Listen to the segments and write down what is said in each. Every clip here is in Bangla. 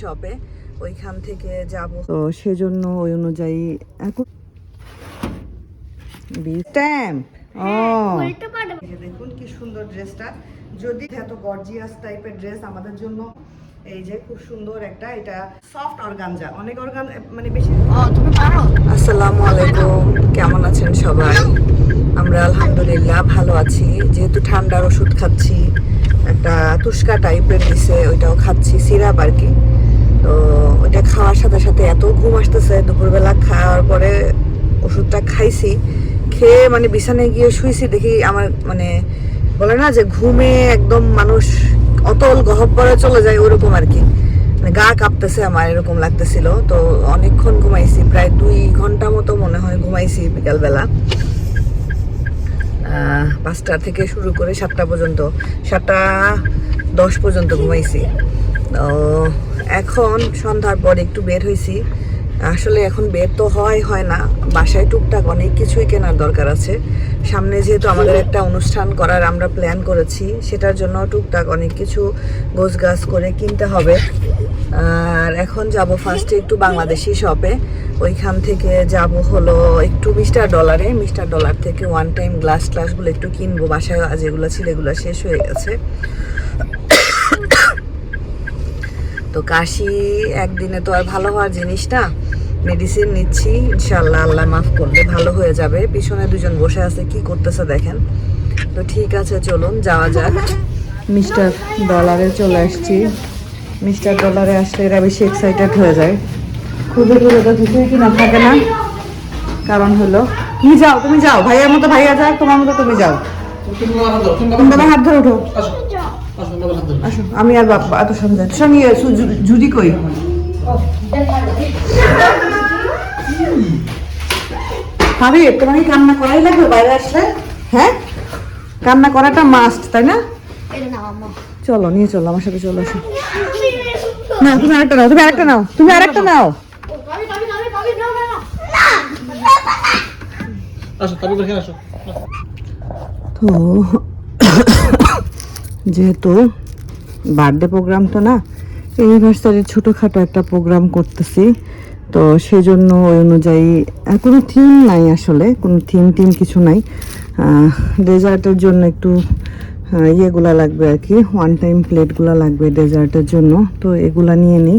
শপে ওইখান থেকে যাব। তো সেজন্য ওই অনুযায়ী এখন স্ট্যাম্প ও। দেখুন কি সুন্দর ড্রেসটা যদি এত গর্জিয়াস টাইপের ড্রেস আমাদের জন্য এই যে খুব সুন্দর একটা এটা সফট অর্গানজা অনেক অর্গান মানে বেশি তুমি পারো? আসসালামু আলাইকুম কেমন আছেন সবাই? আমরা আলহামদুলিল্লাহ ভালো আছি। যেহেতু ঠান্ডার ওষুধ খাচ্ছি একটা তুস্কা টাইপের দিছে ওইটাও খাচ্ছি সিরাপ আর কি। তো ওইটা খাওয়ার সাথে সাথে এত ঘুম আসতেছে, দুপুরবেলা খাওয়ার পরে ওষুধটা খাইছি। খেয়ে মানে বিছানায় গিয়ে শুয়েছি দেখি আমার মানে বলে না যে ঘুমে একদম মানুষ অতল গহব্বরে চলে যায় ওরকম আর কি। মানে গা কাঁপতেছে আমার, এরকম লাগতেছিল। তো অনেকক্ষণ ঘুমাইছি, প্রায় দুই ঘণ্টা মতো মনে হয় ঘুমাইছি বিকালবেলা। পাঁচটা থেকে শুরু করে সাতটা পর্যন্ত, সাতটা দশ পর্যন্ত ঘুমাইছি। তো এখন সন্ধ্যার পর একটু বের হয়েছি আসলে এখন বের তো হয় হয় না। বাসায় টুকটাক অনেক কিছুই কেনার দরকার আছে। সামনে যেহেতু আমাদের একটা অনুষ্ঠান করার আমরা প্ল্যান করেছি, সেটার জন্য টুকটাক অনেক কিছু গোছ গাছ করে কিনতে হবে। আর এখন যাব ফার্স্টে একটু বাংলাদেশি শপে ওইখান থেকে যাব হলো একটু মিস্টার ডলারে। মিস্টার ডলার থেকে ওয়ান টাইম গ্লাস গ্লাসগুলো একটু কিনবো। বাসায় যেগুলো ছিল এগুলো শেষ হয়ে গেছে। তো কাশি একদিনে তো আর ভালো হওয়ার জিনিস না মেডিসিন নিচ্ছি ইনশাল্লাহ আল্লাহ মাফ করলে ভালো হয়ে যাবে। পিছনে দুজন বসে আছে কি করতেছে দেখেন। তো ঠিক আছে চলুন যাওয়া যাক। মিস্টার ডলারে চলে আসছি। মিস্টার ডলারে আসলে এরা বেশি এক্সাইটেড হয়ে যায়। খুবই খুবই তো কিছুই কি না থাকে না। কারণ হলো তুমি যাও তুমি যাও ভাইয়ার মতো ভাইয়া যাক তোমার মতো তুমি যাও। তুমি হাত ধরে উঠো আমি আর বাবা এত সন্ধ্যা সঙ্গে জুদি কই? ভাবি তোমার কি কান্না করাই লাগবে বাইরে আসলে? হ্যাঁ? কান্না করাটা মাস্ট তাই না? চলো নিয়ে চলো আমার সাথে চলো আসো না তুমি আরেকটা নাও তুমি আরেকটা নাও তুমি আরেকটা নাও। তো যেহেতু বার্থডে প্রোগ্রাম তো না ইউনিভার্সারির ছোটোখাটো একটা প্রোগ্রাম করতেছি। তো সেজন্য ওই অনুযায়ী কোনো থিম নাই আসলে, কোনো থিম টিম কিছু নাই। ডেজার্টের জন্য একটু ইয়েগুলা লাগবে আর কি ওয়ান টাইম প্লেটগুলো লাগবে ডেজার্টের জন্য। তো এগুলা নিয়ে নিই।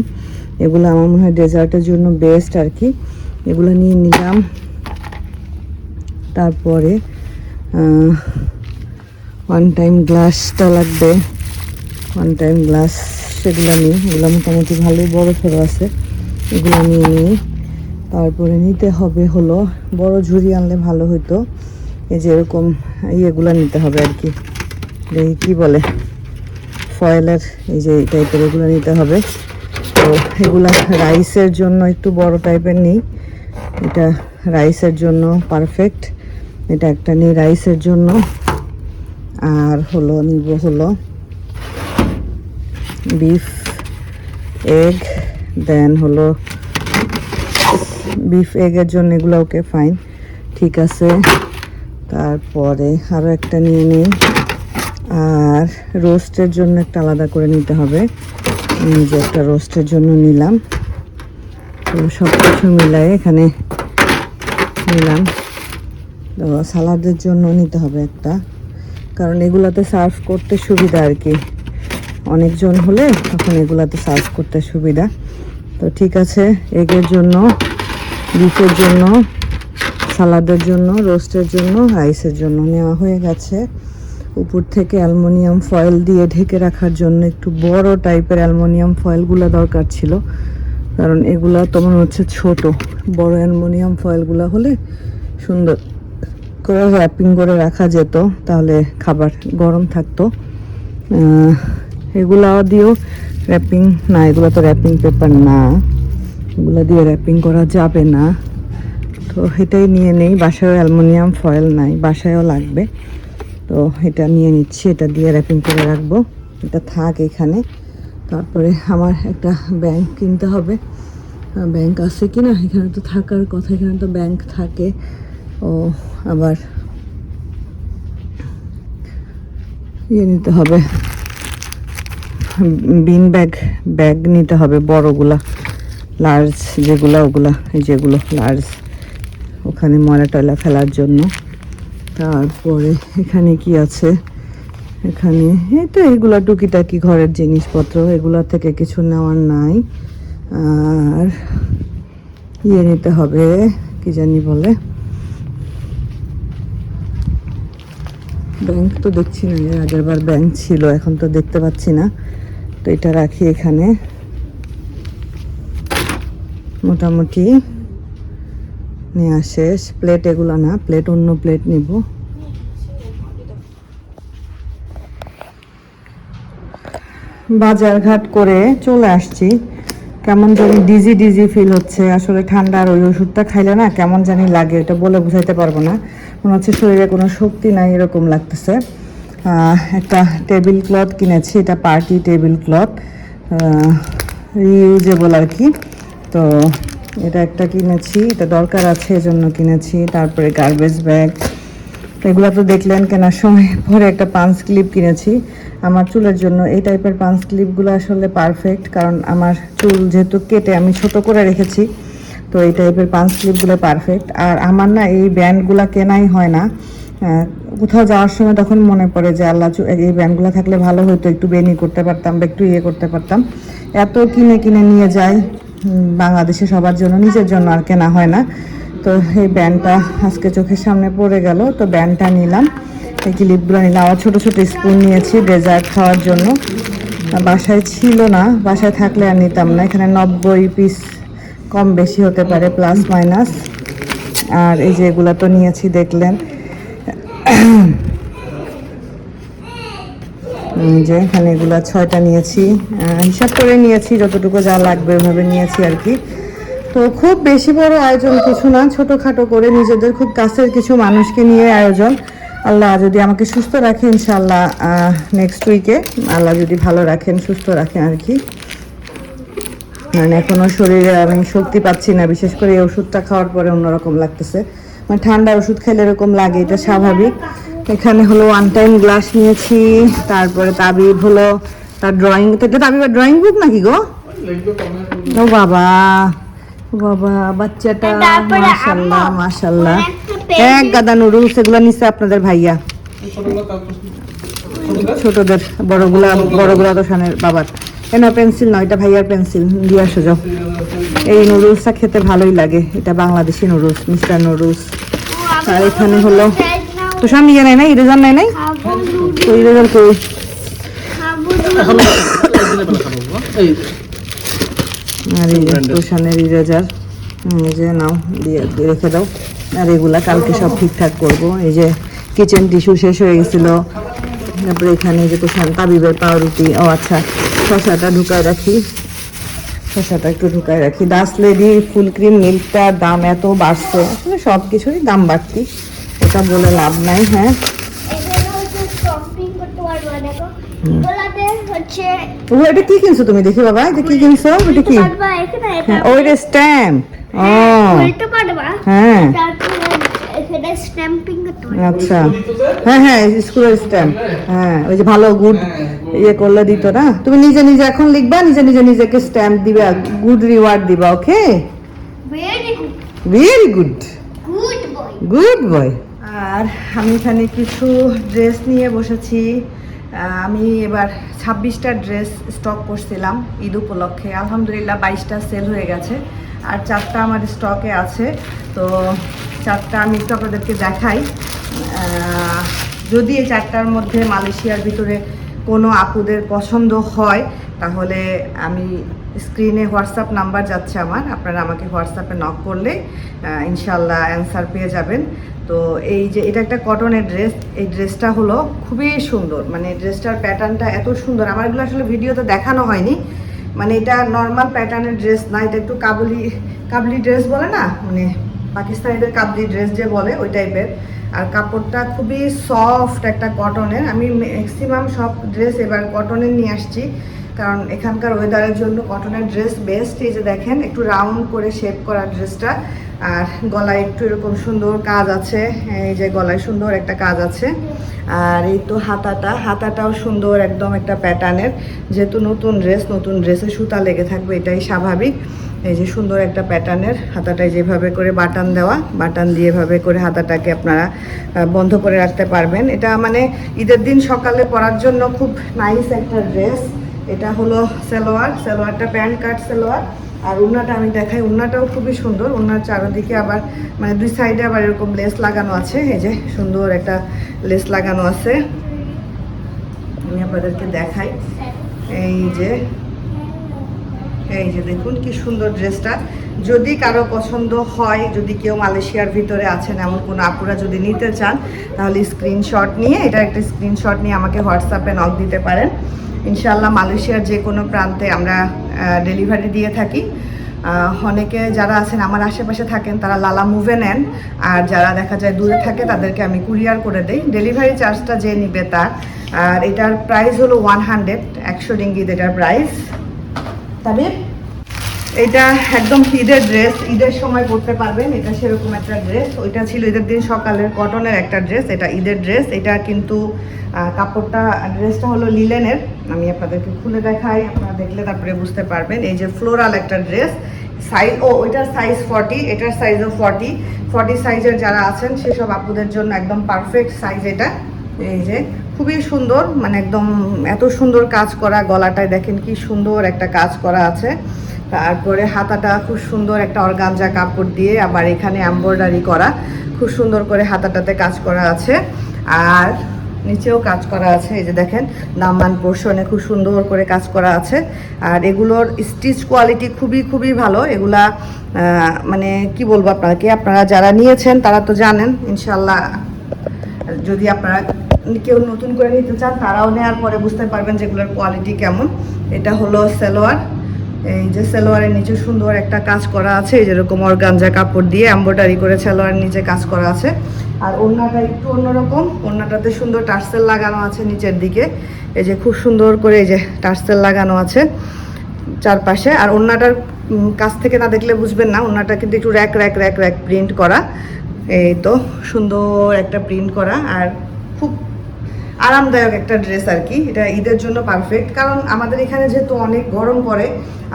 এগুলো আমার মনে হয় ডেজার্টের জন্য বেস্ট আর কি। এগুলো নিয়ে নিলাম। তারপরে ওয়ান টাইম গ্লাসটা লাগবে। ওয়ান টাইম গ্লাস সেগুলো নিই এগুলো মোটামুটি ভালোই বড় সড়ো আছে। এগুলো নিয়ে নিই তারপরে নিতে হবে হলো বড় ঝুড়ি আনলে ভালো হতো এই যে এরকম ইয়েগুলো নিতে হবে আর কি। কি বলে? ফয়েলের এই যে এই টাইপের এগুলো নিতে হবে। তো এগুলা রাইসের জন্য একটু বড় টাইপের নিই। এটা রাইসের জন্য পারফেক্ট। এটা একটা নিই রাইসের জন্য। আর হলো নিব হলো বিফ, এগ, দেন হলো বিফ, এগের জন্য এগুলো ওকে ফাইন ঠিক আছে। তারপরে আরও একটা নিয়ে নিই। আর রোস্টের জন্য একটা আলাদা করে নিতে হবে। যে একটা রোস্টের জন্য নিলাম। তো সব কিছু মিলাই এখানে নিলাম। তো সালাদের জন্য নিতে হবে একটা। কারণ এগুলাতে সার্ভ করতে সুবিধা আর কি। অনেকজন হলে তখন এগুলাতে সার্ভ করতে সুবিধা। তো ঠিক আছে, এগের জন্য, বিফের জন্য, সালাদের জন্য, রোস্টের জন্য, রাইসের জন্য নেওয়া হয়ে গেছে। উপর থেকে অ্যালুমিনিয়াম ফয়েল দিয়ে ঢেকে রাখার জন্য একটু বড় টাইপের অ্যালুমিনিয়াম ফয়েলগুলো দরকার ছিল। কারণ এগুলা তোমার হচ্ছে ছোট। বড় অ্যালুমিনিয়াম ফয়েলগুলো হলে সুন্দর। করে র্যাপিং করে রাখা যেত, তাহলে খাবার গরম থাকতো। এগুলা দিয়েও র্যাপিং না, এগুলো তো র্যাপিং পেপার না। এগুলো দিয়ে র্যাপিং করা যাবে না। তো এটাই নিয়ে নেই বাসায় অ্যালুমিনিয়াম ফয়েল নাই, বাসায়ও লাগবে। তো এটা নিয়ে নিচ্ছি, এটা দিয়ে র্যাপিং করে রাখব। এটা থাক এখানে। তারপরে আমার একটা ব্যাংক কিনতে হবে। ব্যাংক আছে কি না এখানে তো থাকার কথা, এখানে তো ব্যাংক থাকে। ও আবার ইয়ে নিতে হবে। বিন ব্যাগ ব্যাগ নিতে হবে বড়গুলা লার্জ যেগুলা, ওগুলা যেগুলো লার্জ ওখানে ময়লা টয়লা ফেলার জন্য। তারপরে এখানে কি আছে? এখানে এই তো এগুলা টুকিটাকি ঘরের জিনিসপত্র, এগুলা থেকে কিছু নেওয়ার নাই। আর ইয়ে নিতে হবে, কি জানি বলে। ব্যাংক তো দেখছি না আগের বার ব্যাংক ছিল, এখন তো দেখতে পাচ্ছি না। তো এটা রাখি এখানে। মোটামুটি নেওয়া শেষ। প্লেট এগুলো না প্লেট অন্য প্লেট নিব। বাজার ঘাট করে চলে আসছি। কেমন জানি ডিজি ডিজি ফিল হচ্ছে। আসলে ঠান্ডার ওই ওষুধটা খাইলে না কেমন জানি লাগে, এটা বলে বুঝাইতে পারব না। মনে হচ্ছে শরীরে কোনো শক্তি নাই এরকম লাগতেছে। একটা টেবিল ক্লথ কিনেছি, এটা পার্টি টেবিল ক্লথ রিউজেবল আর কি। তো এটা একটা কিনেছি, এটা দরকার আছে এজন্য কিনেছি, তারপরে গার্বেজ ব্যাগ এগুলো তো দেখলেন কেনার সময় পরে একটা পাঞ্চ ক্লিপ কিনেছি। আমার চুলের জন্য এই টাইপের পাঞ্চ ক্লিপগুলো আসলে পারফেক্ট কারণ আমার চুল যেহেতু কেটে আমি ছোট করে রেখেছি তো এই টাইপের পাঞ্চ ক্লিপগুলো পারফেক্ট আর আমার না এই ব্যান্ডগুলো কেনাই হয় না। কোথাও যাওয়ার সময় তখন মনে পড়ে যে, আল্লাহ এই ব্যান্ডগুলো থাকলে ভালো হতো একটু বেনি করতে পারতাম বা একটু ইয়ে করতে পারতাম। এত কিনে কিনে নিয়ে যাই বাংলাদেশে সবার জন্য, নিজের জন্য আর কেনা হয় না। তো এই ব্যান্ডটা আজকে চোখের সামনে পড়ে গেল, তো ব্যান্ডটা নিলাম। এই ক্লিপগুলো নিলাম। আবার ছোটো ছোটো স্পুন নিয়েছি ডেজার্ট খাওয়ার জন্য। বাসায় ছিল না, বাসায় থাকলে আর নিতাম না। এখানে নব্বই পিস কম বেশি হতে পারে প্লাস মাইনাস আর এই যে এগুলো তো নিয়েছি, দেখলেন। যে এখানে এগুলো ছয়টা নিয়েছি। হিসাব করে নিয়েছি, যতটুকু যা লাগবে ওইভাবে নিয়েছি আর কি। তো খুব বেশি বড় আয়োজন কিছু না, ছোটোখাটো করে নিজেদের খুব কাছের কিছু মানুষকে নিয়ে আয়োজন। আল্লাহ যদি আমাকে সুস্থ রাখে ইনশাল্লাহ নেক্সট উইকে আল্লাহ যদি ভালো রাখেন, সুস্থ রাখেন আর কি। মানে এখনও শরীরে আমি শক্তি পাচ্ছি না বিশেষ করে এই ওষুধটা খাওয়ার পরে অন্যরকম লাগতেছে। মানে ঠান্ডা ওষুধ খেলে এরকম লাগে এটা স্বাভাবিক। এখানে হলো ওয়ান টাইম গ্লাস নিয়েছি তারপরে তাবিব হলো তার ড্রয়িং এটা তাবিব ড্রয়িং বুক নাকি গো? ও বাবা বাবা বাচ্চাটা মাশাল্লাহ আম্মু, মাশাল্লাহ এক গাদা নুডলস এগুলো নিচ্ছে আপনাদের ভাইয়া। ছোটদের বড়গুলা বড়গুলা তো শানের বাবার। কেন পেন্সিল নয় এটা ভাইয়ার পেন্সিল। দিয়ে আসো যাও। এই নুডলসটা খেতে ভালোই লাগে। এটা বাংলাদেশি নুডলস মিস্টার নুডলস। আর এখানে হলো তোষার নিয়ে নেয় নাই? ইরেজার নেয় নাই? তো ইরেজার কই? আর এই তোষানের ইরেজার। যে নাও দিয়ে রেখে দাও। আর এগুলা কালকে সব ঠিকঠাক করব। এই যে কিচেন টিস্যু শেষ হয়ে গেছিল। তারপরে এখানে যে তোষান তাবিবের পাউরুটি। ও আচ্ছা। শশাটা ঢুকায় রাখি। শশাটা একটু ঢুকায় রাখি। দাস লেডি ফুল ক্রিম মিল্কটার দাম এত বাড়ছে। আসলে সব কিছুরই দাম বাড়তি। এটা বলে লাভ নাই হ্যাঁ। ও এটা কি কিনছো তুমি? দেখি বাবা এটা কি কিনছো? এটা কি? হ্যাঁ ওইটা স্ট্যাম্প। ও। হ্যাঁ। তারপরে স্ট্যাম্পিং আচ্ছা। হ্যাঁ হ্যাঁ স্কুলের স্ট্যাম্প হ্যাঁ ওই যে ভালো গুড ইয়ে করলে দিত না? তুমি নিজে নিজে এখন লিখবা নিজে নিজে নিজেকে স্ট্যাম্প দিবা গুড রিওয়ার্ড দিবা okay very good good boy আর আমি এখানে কিছু ড্রেস নিয়ে বসেছি। আমি এবার ছাব্বিশটা ড্রেস স্টক করছিলাম ঈদ উপলক্ষে। আলহামদুলিল্লাহ বাইশটা সেল হয়ে গেছে। আর চারটা আমার স্টকে আছে। তো চারটা আমি একটু আপনাদেরকে দেখাই যদি এই চারটার মধ্যে মালয়েশিয়ার ভিতরে কোনো আপুদের পছন্দ হয়, তাহলে আমি স্ক্রিনে হোয়াটসঅ্যাপ নাম্বার যাচ্ছে আমার। আপনারা আমাকে হোয়াটসঅ্যাপে নক করলে ইনশাল্লাহ অ্যান্সার পেয়ে যাবেন। তো এই যে, এটা একটা কটনের ড্রেস এই ড্রেসটা হলো খুবই সুন্দর। মানে ড্রেসটার প্যাটার্নটা এত সুন্দর। আমার এগুলো আসলে ভিডিওতে দেখানো হয়নি। মানে এটা নর্মাল প্যাটার্নের ড্রেস না, এটা একটু কাবুলি, কাবলি ড্রেস বলে না? মানে পাকিস্তানিদের কাবলি ড্রেস যে বলে, ওই টাইপের আর কাপড়টা খুবই সফট একটা কটনের আমি ম্যাক্সিমাম সব ড্রেস এবার কটনের নিয়ে আসছি। কারণ এখানকার ওয়েদারের জন্য কটনের ড্রেস বেস্ট এই যে দেখেন, একটু রাউন্ড করে শেপ করা ড্রেসটা আর গলায় একটু এরকম সুন্দর কাজ আছে। এই যে গলায় সুন্দর একটা কাজ আছে। আর এই তো হাতাটা, হাতাটাও সুন্দর একদম একটা প্যাটার্নের। যেহেতু নতুন ড্রেস নতুন ড্রেসে সুতা লেগে থাকবে, এটাই স্বাভাবিক। এই যে সুন্দর একটা প্যাটার্নের হাতাটায় যেভাবে করে বাটান দেওয়া, বাটান দিয়ে এভাবে করে হাতাটাকে আপনারা বন্ধ করে রাখতে পারবেন। এটা মানে ঈদের দিন সকালে পরার জন্য খুব নাইস একটা ড্রেস এটা হলো সালোয়ার। সালোয়ারটা প্যান্ট কাট সালোয়ার। আর উন্নাটা আমি দেখাই। উন্নাটাও খুবই সুন্দর। উন্নার চারদিকে আবার মানে দুই সাইডে আবার এরকম লেস লাগানো আছে। এই যে সুন্দর একটা লেস লাগানো আছে। আমি আপনাদেরকে দেখাই। এই যে এই যে দেখুন কি সুন্দর ড্রেসটা। যদি কারও পছন্দ হয়, যদি কেউ মালয়েশিয়ার ভিতরে আছেন, এমন কোনো আপুরা যদি নিতে চান, তাহলে স্ক্রিনশট নিয়ে, এটা একটা স্ক্রিনশট নিয়ে আমাকে হোয়াটসঅ্যাপে নক দিতে পারেন। ইনশাল্লাহ মালয়েশিয়ার যে কোনো প্রান্তে আমরা ডেলিভারি দিয়ে থাকি। অনেকে যারা আছেন, আমার আশেপাশে থাকেন, তারা লালা মুভে নেন। আর যারা দেখা যায় দূরে থাকে, তাদেরকে আমি কুরিয়ার করে দেই। ডেলিভারি চার্জটা যে নিবে তার আর এটার প্রাইস হলো ওয়ান হান্ড্রেড একশো ডিঙ্গিদ এটার প্রাইস তবে এটা একদম ঈদের ড্রেস ঈদের সময় পরতে পারবেন, এটা সেরকম একটা ড্রেস ওইটা ছিল ঈদের দিন সকালের কটনের একটা ড্রেস এটা ঈদের ড্রেস এটা কিন্তু কাপড়টা ড্রেসটা হলো লিলেনের আমি আপনাদেরকে খুলে দেখাই, আপনারা দেখলে তারপরে বুঝতে পারবেন। এই যে ফ্লোরাল একটা ড্রেস সাইজ ও, ওইটার সাইজ ফর্টি এটার সাইজও ফর্টি ফর্টি সাইজের যারা আছেন, সেসব আপুদের জন্য একদম পারফেক্ট সাইজ এটা। এই যে, খুবই সুন্দর মানে একদম এত সুন্দর কাজ করা, গলাটায় দেখেন কি সুন্দর একটা কাজ করা আছে। তারপরে হাতাটা খুব সুন্দর একটা অর্গানজা কাপড় দিয়ে আবার এখানে এমব্রয়ডারি করা, খুব সুন্দর করে হাতাটাতে কাজ করা আছে। আর নিচেও কাজ করা আছে, এই যে দেখেন, দামান পোর্শনে খুব সুন্দর করে কাজ করা আছে। আর এগুলোর স্টিচ কোয়ালিটি খুবই খুবই ভালো। এগুলা মানে কি বলব আপনাকে, আপনারা যারা নিয়েছেন তারা তো জানেন ইনশাল্লাহ যদি আপনারা কেউ নতুন করে নিতে চান, তারাও নেওয়ার পরে বুঝতে পারবেন যেগুলোর কোয়ালিটি কেমন। এটা হলো সালোয়ার। এই যে সালোয়ারের নিচে সুন্দর একটা কাজ করা আছে যেরকম অর্গানজা কাপড় দিয়ে এম্ব্রয়ডারি করে সালোয়ারের নিচে কাজ করা আছে। আর ওড়নাটা একটু অন্যরকম, ওড়নাটাতে সুন্দর টার্সেল লাগানো আছে নিচের দিকে। এই যে খুব সুন্দর করে এই যে টার্সেল লাগানো আছে চারপাশে। আর ওড়নাটার কাছ থেকে না দেখলে বুঝবেন না, ওড়নাটা কিন্তু একটু rack rack rack rack print করা। এই তো, সুন্দর একটা প্রিন্ট করা আর খুব আরামদায়ক একটা ড্রেস আর কি। এটা ঈদের জন্য পারফেক্ট কারণ আমাদের এখানে যেহেতু অনেক গরম পড়ে,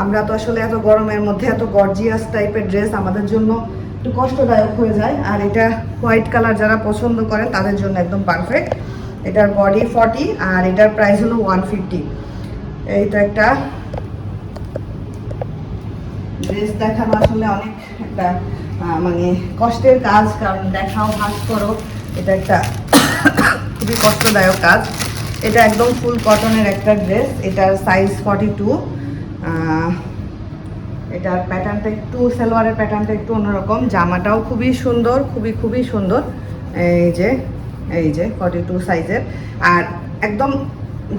আমরা তো আসলে এত গরমের মধ্যে এত গর্জিয়াস টাইপের ড্রেস আমাদের জন্য একটু কষ্টদায়ক হয়ে যায়। আর এটা হোয়াইট কালার যারা পছন্দ করেন, তাদের জন্য একদম পারফেক্ট এটার বডি ফর্টি আর এটার প্রাইস হলো ওয়ান ফিফটি এইটা একটা ড্রেস দেখানো আসলে অনেক একটা মানে কষ্টের কাজ, কারণ দেখাও ভাস করো, এটা একটা খুবই কষ্টদায়ক কাজ। এটা একদম ফুল কটনের একটা ড্রেস, এটার সাইজ ফর্টি টু এটার প্যাটার্নটা একটু, সালোয়ারের প্যাটার্নটা একটু অন্যরকম। জামাটাও খুবই সুন্দর, খুবই খুবই সুন্দর। এই যে এই যে ফর্টি টু সাইজের আর একদম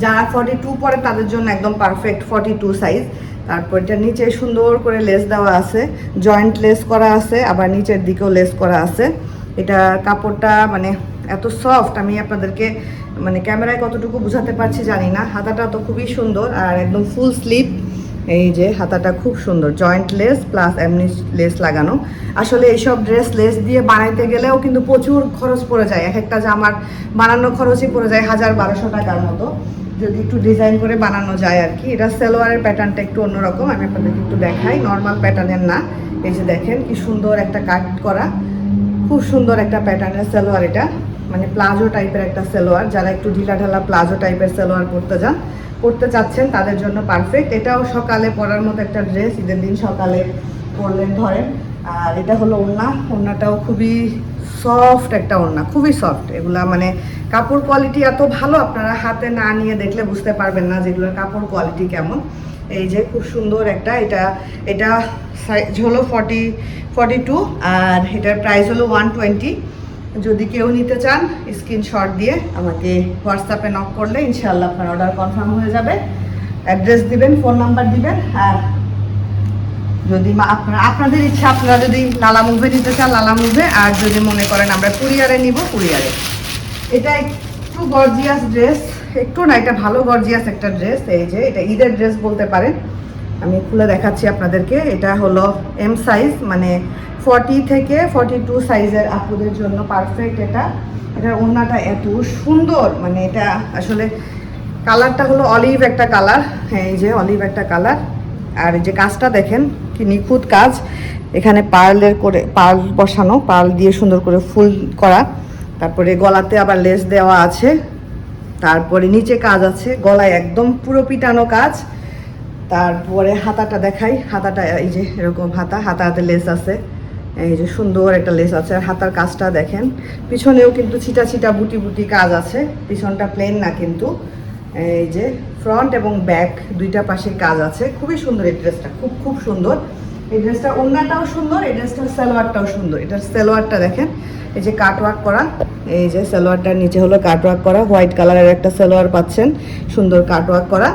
যারা ফর্টি টু পরে তাদের জন্য একদম পারফেক্ট ফর্টি টু সাইজ তারপর এটা নিচে সুন্দর করে লেস দেওয়া আছে জয়েন্ট লেস করা আছে, আবার নিচের দিকেও লেস করা আছে। এটা কাপড়টা মানে এত সফট আমি আপনাদেরকে মানে ক্যামেরায় কতটুকু বোঝাতে পারছি জানি না। হাতাটা তো খুবই সুন্দর আর একদম ফুল স্লিপ এই যে হাতাটা খুব সুন্দর জয়েন্ট লেস প্লাস এমনি লেস লাগানো। আসলে এইসব ড্রেস লেস দিয়ে বানাইতে গেলেও কিন্তু প্রচুর খরচ পড়ে যায়। এক একটা জামার বানানো খরচই পড়ে যায় হাজার বারোশো টাকার মতো। যদি একটু ডিজাইন করে বানানো যায় আর কি এটা সালোয়ারের প্যাটার্নটা একটু অন্যরকম, আমি আপনাদেরকে একটু দেখাই। নর্মাল প্যাটার্নের না। এই যে দেখেন, কি সুন্দর একটা কাট করা। খুব সুন্দর একটা প্যাটার্নের সালোয়ার এটা। মানে প্লাজো টাইপের একটা সালোয়ার। যারা একটু ঢিলা ঢালা প্লাজো টাইপের সালোয়ার পরতে যান করতে চাচ্ছেন, তাদের জন্য পারফেক্ট এটাও সকালে পরার মতো একটা ড্রেস ঈদের দিন সকালে পরলেন ধরেন। আর এটা হলো ওড়না। ওড়নাটাও খুবই সফট একটা ওড়না, খুবই সফট এগুলা মানে কাপড় কোয়ালিটি এত ভালো, আপনারা হাতে না নিয়ে দেখলে বুঝতে পারবেন না যেগুলোর কাপড় কোয়ালিটি কেমন। এই যে খুব সুন্দর একটা, এটা এটা সাইজ হলো ফর্টি ফর্টি টু আর এটার প্রাইস হলো ওয়ান টোয়েন্টি যদি কেউ নিতে চান স্ক্রিনশট দিয়ে আমাকে হোয়াটসঅ্যাপে নক করলে ইনশাল্লাহ আপনার অর্ডার কনফার্ম হয়ে যাবে। অ্যাড্রেস দিবেন ফোন নাম্বার দিবেন, আর যদি আপনাদের ইচ্ছা, আপনারা যদি লালা মুভে নিতে চান লালা মুভে আর যদি মনে করেন আমরা কুরিয়ারে নিব, কুরিয়ারে। এটা একটু গর্জিয়াস ড্রেস। একটু না, এটা ভালো গর্জিয়াস একটা ড্রেস। এই যে, এটা ঈদের ড্রেস বলতে পারেন। আমি খুলে দেখাচ্ছি আপনাদেরকে। এটা হলো এম সাইজ মানে ফর্টি থেকে ফর্টি টু সাইজের আপুদের জন্য পারফেক্ট এটা। এটার ওড়নাটা এত সুন্দর। মানে এটা আসলে কালারটা হলো অলিভ একটা কালার হ্যাঁ এই যে অলিভ একটা কালার আর এই যে কাজটা দেখেন, কি নিখুঁত কাজ। এখানে পার্লের করে, পার্ল বসানো, পার্ল দিয়ে সুন্দর করে ফুল করা। তারপরে গলাতে আবার লেস দেওয়া আছে। তারপরে নিচে কাজ আছে, গলায় একদম পুরো পিটানো কাজ। তারপরে হাতাটা দেখাই, হাতাটা, এই যে এরকম হাতা হাতা হাতে লেস আছে। এই যে সুন্দর একটা লেস আছে, আর হাতার কাজটা দেখেন। পিছনেও কিন্তু ছিটা ছিটা বুটি বুটি কাজ আছে, পিছনটা প্লেন না কিন্তু। এই যে ফ্রন্ট এবং ব্যাক দুইটা পাশে কাজ আছে। খুবই সুন্দর এই ড্রেসটা খুব খুব সুন্দর। এই ড্রেসটা ওড়নাটাও সুন্দর, এই ড্রেসটার সালোয়ারটাও সুন্দর। এটার সালোয়ারটা দেখেন, এই যে কাটওয়ার্ক করা, এই যে সালোয়ারটার নিচে হলো কাটওয়ার্ক করা হোয়াইট কালারের একটা সালোয়ার পাচ্ছেন, সুন্দর কাটওয়ার্ক করা।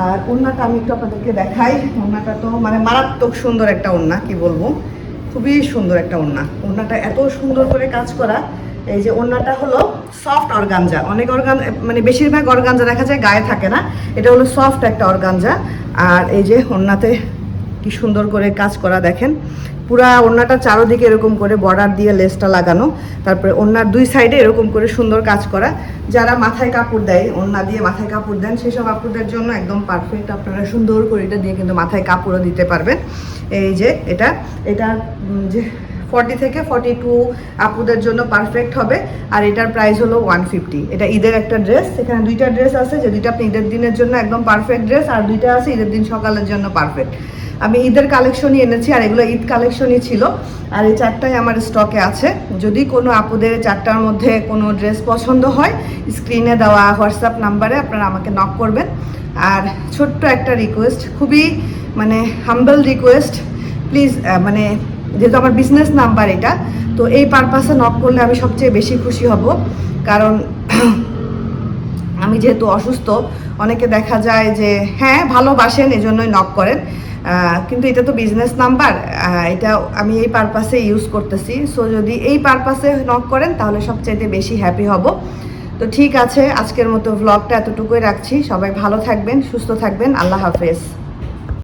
আর ওড়নাটা আমি একটু আপনাদেরকে দেখাই, ওড়নাটা তো মানে মারাত্মক সুন্দর একটা ওড়না, কি বলব? খুবই সুন্দর একটা ওড়না। ওড়নাটা এত সুন্দর করে কাজ করা এই যে ওড়নাটা হলো সফট অর্গানজা অনেক অর্গান মানে বেশিরভাগ অর্গানজা দেখা যায় গায়ে থাকে না। এটা হলো সফট একটা অর্গানজা আর এই যে ওড়নাতে কি সুন্দর করে কাজ করা দেখেন। পুরা ওড়নাটা চারোদিকে এরকম করে বর্ডার দিয়ে লেসটা লাগানো। তারপরে ওড়নার দুই সাইডে এরকম করে সুন্দর কাজ করা। যারা মাথায় কাপড় দেয়, ওড়না দিয়ে মাথায় কাপড় দেন, সেসব কাপড়দের জন্য একদম পারফেক্ট আপনারা সুন্দর করে এটা দিয়ে কিন্তু মাথায় কাপড়ও দিতে পারবেন। এই যে এটা এটা যে ফর্টি থেকে ফর্টি টু আপুদের জন্য পারফেক্ট হবে। আর এটার প্রাইস হলো ওয়ান ফিফটি এটা ঈদের একটা ড্রেস এখানে দুইটা ড্রেস আছে, যে দুইটা আপনি ঈদের দিনের জন্য একদম পারফেক্ট ড্রেস আর দুইটা আছে ঈদের দিন সকালের জন্য পারফেক্ট আমি ঈদের কালেকশনই এনেছি, আর এগুলো ঈদ কালেকশনই ছিল। আর এই চারটাই আমার স্টকে আছে। যদি কোনো আপুদের চারটার মধ্যে কোনো ড্রেস পছন্দ হয় স্ক্রিনে দেওয়া হোয়াটসঅ্যাপ নাম্বারে আপনারা আমাকে নক করবেন। আর ছোট্ট একটা রিকোয়েস্ট খুবই মানে হাম্বল রিকোয়েস্ট প্লিজ মানে যেহেতু আমার বিজনেস নাম্বার এটা, তো এই পারপাসে নক করলে আমি সবচেয়ে বেশি খুশি হব। কারণ আমি যেহেতু অসুস্থ, অনেকে দেখা যায় যে হ্যাঁ ভালোবাসেন, এজন্যই নক করেন। কিন্তু এটা তো বিজনেস নাম্বার এটা আমি এই পারপাসে ইউজ করতেছি। সো যদি এই পারপাসে নক করেন, তাহলে সবচাইতে বেশি হ্যাপি হব। তো ঠিক আছে, আজকের মতো ভ্লগটা এতটুকুই রাখছি। সবাই ভালো থাকবেন, সুস্থ থাকবেন। আল্লাহ হাফেজ।